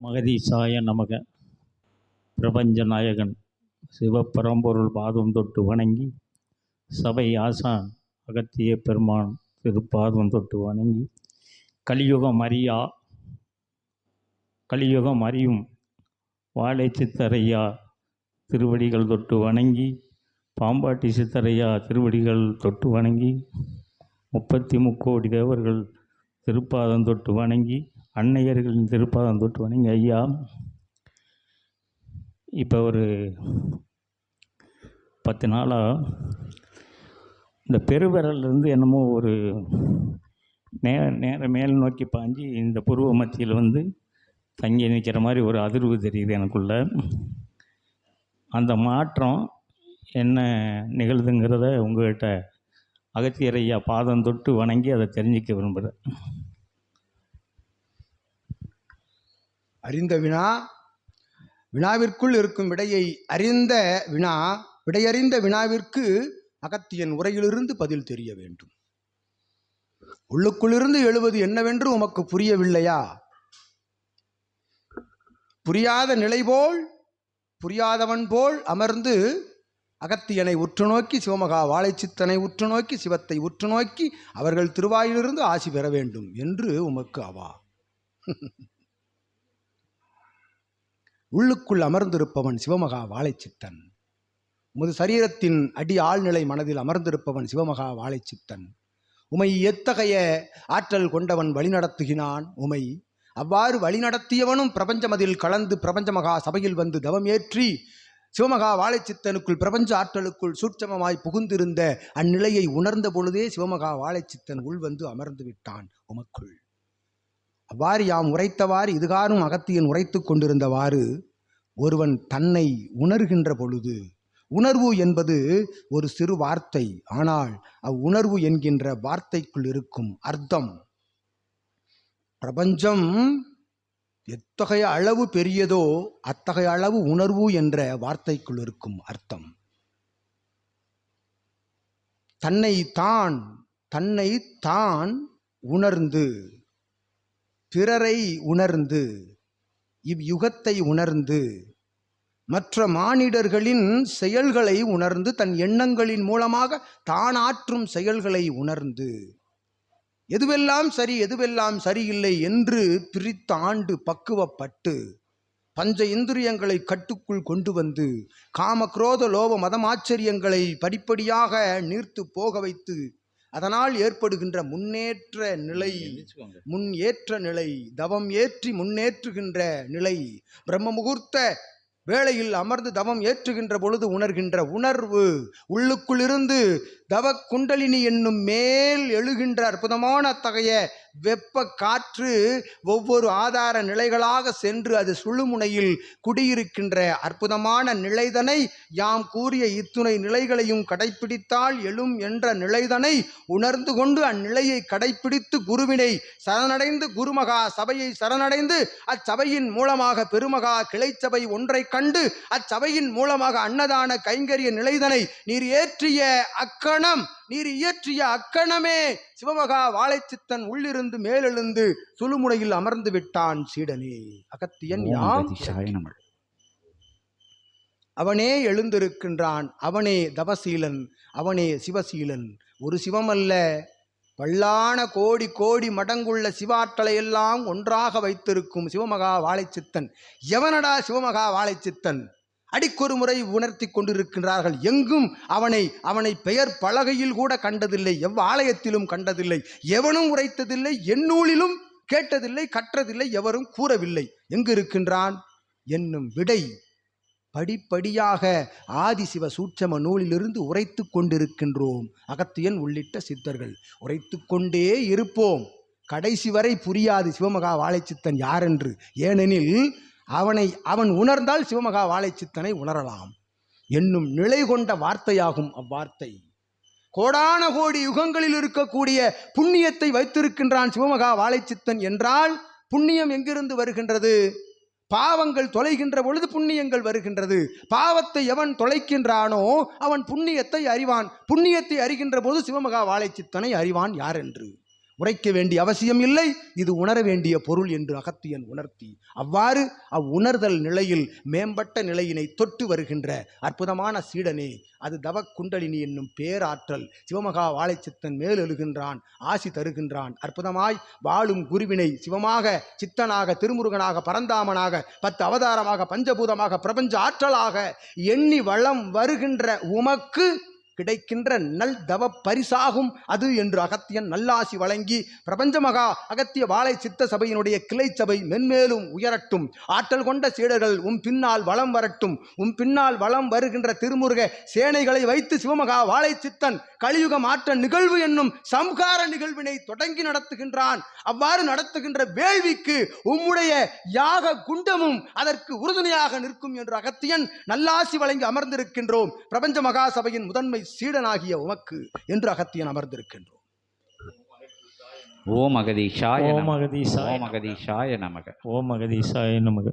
மகதீசாய நமக. பிரபஞ்ச நாயகன் சிவப்பரம்பொருள் பாதம் தொட்டு வணங்கி சபை ஆசான் அகத்திய பெருமான் திருப்பாதம் தொட்டு வணங்கி கலியுகம் அறியா கலியுகம் அறியும் வாழை சித்தரையா திருவடிகள் தொட்டு வணங்கி பாம்பாட்டி சித்தரையா திருவடிகள் தொட்டு வணங்கி முப்பத்தி முக்கோடி தேவர்கள் திருப்பாதம் தொட்டு வணங்கி அன்னையர்களின் திருப்பாதம் தொட்டு வணங்கி ஐயா இப்போ ஒரு பத்து நாளாக இந்த பெருவிரல்லேருந்து என்னமோ ஒரு நே நேர மேல் நோக்கி பாஞ்சு இந்த புருவ மத்தியில் வந்து தங்கி நிற்கிற மாதிரி ஒரு அதிர்வு தெரியுது எனக்குள்ள. அந்த மாற்றம் என்ன நிகழ்துங்கிறத உங்கள்கிட்ட அகத்தியரையா பாதம் தொட்டு வணங்கி அதை தெரிஞ்சிக்க விரும்புகிறேன் அறிந்த வினா வினாவிற்குள் இருக்கும் விடையை அறிந்த வினா விடையறிந்த வினாவிற்கு அகத்தியன் உரையிலிருந்து பதில் தெரிய வேண்டும். உள்ளுக்குள்ளிருந்து எழுவது என்னவென்று உமக்கு புரியவில்லையா? புரியாத நிலை போல் புரியாதவன் போல் அமர்ந்து அகத்தியனை உற்று நோக்கி சிவமகா வாழைச்சித்தனை உற்று நோக்கி சிவத்தை உற்று நோக்கி அவர்கள் திருவாயிலிருந்து ஆசி பெற வேண்டும் என்று உமக்கு அவா. உள்ளுக்குள் அமர்ந்திருப்பவன் சிவமகா வாழைச்சித்தன். உமது சரீரத்தின் அடி ஆழ்நிலை மனதில் அமர்ந்திருப்பவன் சிவமகா வாழைச்சித்தன். உமை எத்தகைய ஆற்றல் கொண்டவன் வழிநடத்துகினான்? உமை அவ்வாறு வழிநடத்தியவனும் பிரபஞ்சமதில் கலந்து பிரபஞ்சமகா சபையில் வந்து தவம் ஏற்றி சிவமகா வாழைச்சித்தனுக்குள் பிரபஞ்ச ஆற்றலுக்குள் சூட்சமமாய் புகுந்திருந்த அந்நிலையை உணர்ந்த பொழுதே சிவமகா வாழைச்சித்தன் உள்வந்து அமர்ந்து விட்டான் உமக்குள். அவ்வாறு யாம் உரைத்தவாறு இதுகாரும் அகத்தியன் உரைத்துக் கொண்டிருந்தவாறு ஒருவன் தன்னை உணர்கின்ற பொழுது உணர்வு என்பது ஒரு சிறு வார்த்தை ஆனால் அவ்வுணர்வு என்கின்ற வார்த்தைக்குள் இருக்கும் அர்த்தம். பிரபஞ்சம் எத்தகைய அளவு பெரியதோ அத்தகைய அளவு உணர்வு என்ற வார்த்தைக்குள் இருக்கும் அர்த்தம். தன்னை தான் தன்னை தான் உணர்ந்து பிறரை உணர்ந்து இவ்யுகத்தை உணர்ந்து மற்ற மானிடர்களின் செயல்களை உணர்ந்து தன் எண்ணங்களின் மூலமாக தான் ஆற்றும் செயல்களை உணர்ந்து எதுவெல்லாம் சரி எதுவெல்லாம் சரியில்லை என்று பிரித்தாண்டு பக்குவப்பட்டு பஞ்ச இந்திரியங்களை கட்டுக்குள் கொண்டு வந்து காம குரோத லோப மதமாச்சரியங்களை படிப்படியாக நீர்த்து போக வைத்து அதனால் ஏற்படுகின்ற முன்னேற்ற நிலை முன் ஏற்ற நிலை தவம் ஏற்றி முன்னேற்றுகின்ற நிலை பிரம்ம முகூர்த்த வேளையில் அமர்ந்து தவம் ஏற்றுகின்ற பொழுது உணர்கின்ற உணர்வு உள்ளுக்குள்ளிருந்து தவ குண்டலினி என்னும் மேல் எழுகின்ற அற்புதமான அத்தகைய வெப்ப காற்று ஒவ்வொரு ஆதார நிலைகளாக சென்று அது சுழுமுனையில் குடியிருக்கின்ற அற்புதமான நிலைதனை யாம் கூறிய இத்துணை நிலைகளையும் கடைப்பிடித்தால் எழும் என்ற நிலைதனை உணர்ந்து கொண்டு அந்நிலையை கடைப்பிடித்து குருவினை சரணடைந்து குருமகா சபையை சரணடைந்து அச்சபையின் மூலமாக பெருமகா கிளைச்சபை ஒன்றை கண்டு அச்சபையின் மூலமாக அன்னதான கைங்கரிய நிலைதனை நீர் ஏற்றிய அக்கணம். நீர் இயற்றிய அக்கணமே. சிவமகா வாழைச்சித்தன் உள்ளிருந்து மேலெழுந்து சுழுமுனையில் அமர்ந்து விட்டான் சீடனே. அகத்தியன் யாம் அவனே எழுந்திருக்கின்றான். அவனே தவசீலன். அவனே சிவசீலன். ஒரு சிவமல்ல. பல்லான கோடி கோடி மடங்குள்ள சிவாற்றலை எல்லாம் ஒன்றாக வைத்திருக்கும் சிவமகா வாழைச்சித்தன். எவனடா சிவமகா வாழைச்சித்தன்? அடிக்கொரு முறை உணர்த்தி கொண்டிருக்கின்றார்கள். எங்கும் அவனை அவனை பெயர் பலகையில் கூட கண்டதில்லை. எவ்வாலயத்திலும் கண்டதில்லை. எவனும் உரைத்ததில்லை. எந்நூலிலும் கேட்டதில்லை. கற்றதில்லை. எவரும் கூறவில்லை. எங்கு இருக்கின்றான் என்னும் விடை படிப்படியாக ஆதிசிவ சூட்சம நூலிலிருந்து உரைத்து கொண்டிருக்கின்றோம். அகத்தியன் உள்ளிட்ட சித்தர்கள் உரைத்து கொண்டே இருப்போம். கடைசி வரை புரியாது சிவமகா வாழைச்சித்தன் யாரென்று. ஏனெனில் அவனை அவன் உணர்ந்தால் சிவமகா வாழைச்சித்தனை உணரலாம். என்னும் நிலை கொண்ட வார்த்தையாகும் அவ்வார்த்தை. கோடான கோடி யுகங்களில் இருக்கக்கூடிய புண்ணியத்தை வைத்திருக்கின்றான் சிவமகா வாழைச்சித்தன் என்றால் புண்ணியம் எங்கிருந்து வருகின்றது? பாவங்கள் தொலைகின்ற பொழுது புண்ணியங்கள் வருகின்றது. பாவத்தை எவன் தொலைக்கின்றானோ அவன் புண்ணியத்தை அறிவான். புண்ணியத்தை அறிகின்ற போது சிவமகா வாழைச்சித்தனை அறிவான் யார் என்று உரைக்க வேண்டிய அவசியம் இல்லை. இது உணர வேண்டிய பொருள் என்று அகத்தியன் உணர்த்தி அவ்வாறு அவ்வுணர்தல் நிலையில் மேம்பட்ட நிலையினை தொட்டு வருகின்ற அற்புதமான சீடனே அது தவ குண்டலினி என்னும் பேராற்றல் சிவமகா வாழைச்சித்தன் மேலெழுகின்றான் ஆசி தருகின்றான். அற்புதமாய் வாழும் குருவினை சிவமாக சித்தனாக திருமுருகனாக பரந்தாமனாக பத்து அவதாரமாக பஞ்சபூதமாக பிரபஞ்ச ஆற்றலாக எண்ணி வளம் வருகின்ற உமக்கு கிடைக்கின்ற நல் தவ பரிசாகும் அது என்று அகத்தியன் நல்லாசி வழங்கி பிரபஞ்ச மகா அகத்திய வாழை சித்த சபையினுடைய கிளை சபை மென்மேலும் உயரட்டும். ஆற்றல் கொண்ட சீடர்கள் உம் பின்னால் வளம் வரட்டும். உம் பின்னால் வளம் வருகின்ற திருமுருக சேனைகளை வைத்து சிவமகா வாழை சித்தன் கலியுக மாற்ற நிகழ்வு என்னும் சம்கார நிகழ்வினை தொடங்கி நடத்துகின்றான். அவ்வாறு நடத்துகின்ற வேள்விக்கு உம்முடைய யாக குண்டமும் அதற்கு உறுதுணையாக நிற்கும் என்று அகத்தியன் நல்லாசி வழங்கி அமர்ந்திருக்கின்றோம். பிரபஞ்ச மகா சபையின் முதன்மை சீடனாகிய உமக்கு என்று அகத்தியன் அமர்ந்திருக்கின்றோம். ஓம் அகதீஷாய ஓம் நமக. அகதீசாய ஓம் அகதீஷாய நமக. ஓம் அகதீசாய நமக.